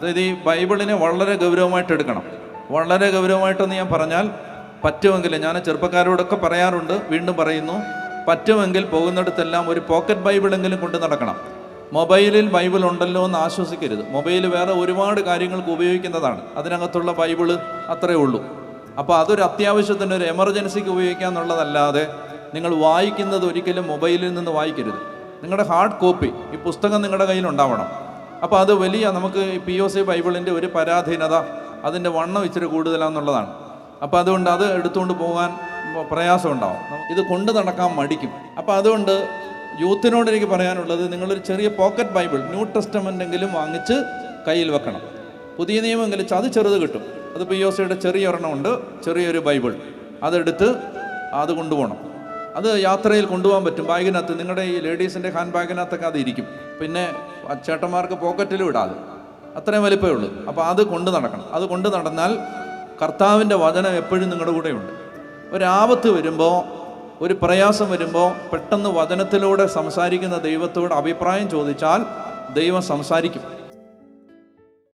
അതായത് ഈ ബൈബിളിനെ വളരെ ഗൗരവമായിട്ട് എടുക്കണം. വളരെ ഗൗരവമായിട്ടെന്ന് ഞാൻ പറഞ്ഞാൽ പറ്റുമെങ്കിൽ ഞാൻ ചെറുപ്പക്കാരോടൊക്കെ പറയാറുണ്ട് വീണ്ടും പറയുന്നു പറ്റുമെങ്കിൽ പോകുന്നിടത്തെല്ലാം ഒരു പോക്കറ്റ് ബൈബിളെങ്കിലും കൊണ്ട് നടക്കണം. മൊബൈലിൽ ബൈബിൾ ഉണ്ടല്ലോ എന്ന് ആശ്വസിക്കരുത്. മൊബൈൽ വേറെ ഒരുപാട് കാര്യങ്ങൾക്ക് ഉപയോഗിക്കുന്നതാണ്. അതിനകത്തുള്ള ബൈബിൾ അത്രേ ഉള്ളൂ. അപ്പോൾ അതൊരു അത്യാവശ്യത്തിന് ഒരു എമർജൻസിക്ക് ഉപയോഗിക്കുക എന്നുള്ളതല്ലാതെ നിങ്ങൾ വായിക്കുന്നത് ഒരിക്കലും മൊബൈലിൽ നിന്ന് വായിക്കരുത്. നിങ്ങളുടെ ഹാർഡ് കോപ്പി ഈ പുസ്തകം നിങ്ങളുടെ കയ്യിൽ ഉണ്ടാവണം. അപ്പോൾ അത് വലിയ നമുക്ക് പി ഒ സി ബൈബിളിന്റെ ഒരു പരാധീനത അതിന്റെ വണ്ണം ഇച്ചിരി കൂടുതലാണെന്നുള്ളതാണ് അപ്പോൾ അതുകൊണ്ട് അത് എടുത്തുകൊണ്ട് പോകാൻ പ്രയാസം ഉണ്ടാവും. ഇത് കൊണ്ട് നടക്കാൻ മടിക്കും. അപ്പോൾ അതുകൊണ്ട് യൂത്തിനോട് എനിക്ക് പറയാനുള്ളത് നിങ്ങളൊരു ചെറിയ പോക്കറ്റ് ബൈബിൾ ന്യൂ ടെസ്റ്റമെന്റെങ്കിലും വാങ്ങിച്ച് കയ്യിൽ വെക്കണം. പുതിയ നിയമം എങ്കിലും അത് ചെറുത് കിട്ടും. അത് പി ഒ സിയുടെ ചെറിയ ഒരെണ്ണമുണ്ട് ചെറിയൊരു ബൈബിൾ അതെടുത്ത് അത് കൊണ്ടുപോകണം. അത് യാത്രയിൽ കൊണ്ടുപോകാൻ പറ്റും. ബാഗിനകത്ത് നിങ്ങളുടെ ഈ ലേഡീസിന്റെ ഹാൻഡ് ബാഗിനകത്തൊക്കെ അത് ഇരിക്കും. പിന്നെ ചേട്ടന്മാർക്ക് പോക്കറ്റിലും ഇടാതെ. അത്രയും വലിപ്പമേ ഉള്ളൂ. അപ്പോൾ അത് കൊണ്ട് നടക്കണം. അത് കൊണ്ട് നടന്നാൽ കർത്താവിന്റെ വചനം എപ്പോഴും നിങ്ങളുടെ കൂടെയുണ്ട്. ഒരാപത്ത് വരുമ്പോൾ ഒരു പ്രയാസം വരുമ്പോൾ പെട്ടെന്ന് വചനത്തിലൂടെ സംസാരിക്കുന്ന ദൈവത്തോട് അഭിപ്രായം ചോദിച്ചാൽ ദൈവം സംസാരിക്കും.